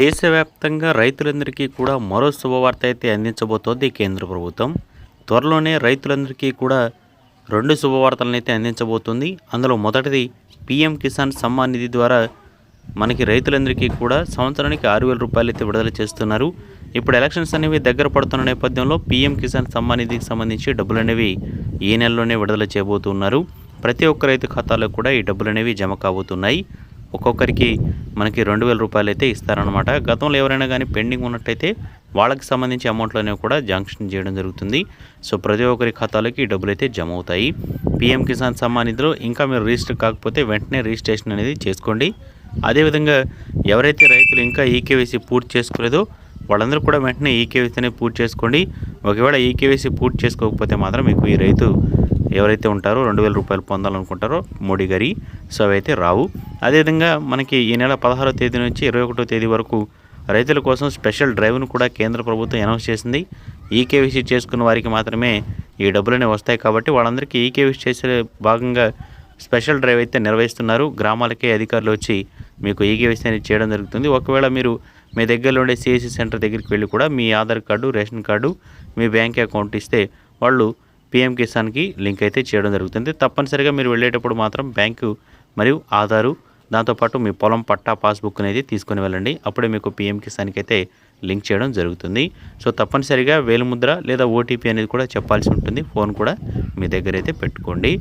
దేశవ్యాప్తంగా రైతులందరికీ కూడా మరో శుభవార్త అయితే అందించబోతోంది కేంద్ర ప్రభుత్వం. త్వరలోనే రైతులందరికీ కూడా రెండు శుభవార్తలను అయితే అందించబోతుంది. అందులో మొదటిది పీఎం కిసాన్ సమ్మాన్ నిధి ద్వారా మనకి రైతులందరికీ కూడా సంవత్సరానికి ఆరు వేల రూపాయలు అయితే విడుదల చేస్తున్నారు. ఇప్పుడు ఎలక్షన్స్ అనేవి దగ్గర పడుతున్న నేపథ్యంలో పీఎం కిసాన్ సమ్మాన్ నిధికి సంబంధించి డబ్బులు అనేవి ఈ నెలలోనే విడుదల చేయబోతున్నారు. ప్రతి ఒక్క రైతు ఖాతాలో కూడా ఈ డబ్బులు అనేవి జమ కాబోతున్నాయి. ఒక్కొక్కరికి మనకి రెండు వేల రూపాయలు అయితే ఇస్తారనమాట గతంలో ఎవరైనా కానీ పెండింగ్ ఉన్నట్టయితే వాళ్ళకి సంబంధించి అమౌంట్లు అనేవి కూడా జాంక్షన్ చేయడం జరుగుతుంది. సో ప్రతి ఒక్కరి ఖాతాలోకి ఈ డబ్బులు అయితే జమ అవుతాయి. పీఎం కిసాన్ సమ్మాన్ నిధిలో ఇంకా మీరు రిజిస్టర్ కాకపోతే వెంటనే రిజిస్ట్రేషన్ అనేది చేసుకోండి. అదేవిధంగా ఎవరైతే రైతులు ఇంకా ఈకేవైసీ పూర్తి చేసుకోలేదో వాళ్ళందరూ కూడా వెంటనే ఈకేవైసీ పూర్తి చేసుకోండి. ఒకవేళ ఈకేవైసీ పూర్తి చేసుకోకపోతే మాత్రం మీకు ఈ రైతు ఎవరైతే ఉంటారో రెండు వేల రూపాయలు పొందాలనుకుంటారో మోడీ గారి సో అవైతే రావు. అదేవిధంగా మనకి ఈ నెల పదహారో తేదీ నుంచి ఇరవై ఒకటో తేదీ వరకు రైతుల కోసం స్పెషల్ డ్రైవ్ను కూడా కేంద్ర ప్రభుత్వం అనౌన్స్ చేసింది. ఈకేవీసీ చేసుకున్న వారికి మాత్రమే ఈ డబ్బులనే వస్తాయి కాబట్టి వాళ్ళందరికీ ఈకేవీసీ చేసే భాగంగా స్పెషల్ డ్రైవ్ అయితే నిర్వహిస్తున్నారు. గ్రామాలకే అధికారులు వచ్చి మీకు ఈకేవీసీ అనేది చేయడం జరుగుతుంది. ఒకవేళ మీరు మీ దగ్గరలో ఉండే సిఎస్సి సెంటర్ దగ్గరికి వెళ్ళి కూడా మీ ఆధార్ కార్డు రేషన్ కార్డు మీ బ్యాంక్ అకౌంట్ ఇస్తే వాళ్ళు పిఎం కిసాన్కి లింక్ అయితే చేయడం జరుగుతుంది. తప్పనిసరిగా మీరు వెళ్ళేటప్పుడు మాత్రం బ్యాంకు మరియు ఆధారు దాంతోపాటు మీ పొలం పట్టా పాస్బుక్ అనేది తీసుకొని వెళ్ళండి. అప్పుడే మీకు పిఎం కిసాన్కి అయితే లింక్ చేయడం జరుగుతుంది. సో తప్పనిసరిగా వేలుముద్ర లేదా ఓటీపీ అనేది కూడా చెప్పాల్సి ఉంటుంది. ఫోన్ కూడా మీ దగ్గర అయితే పెట్టుకోండి.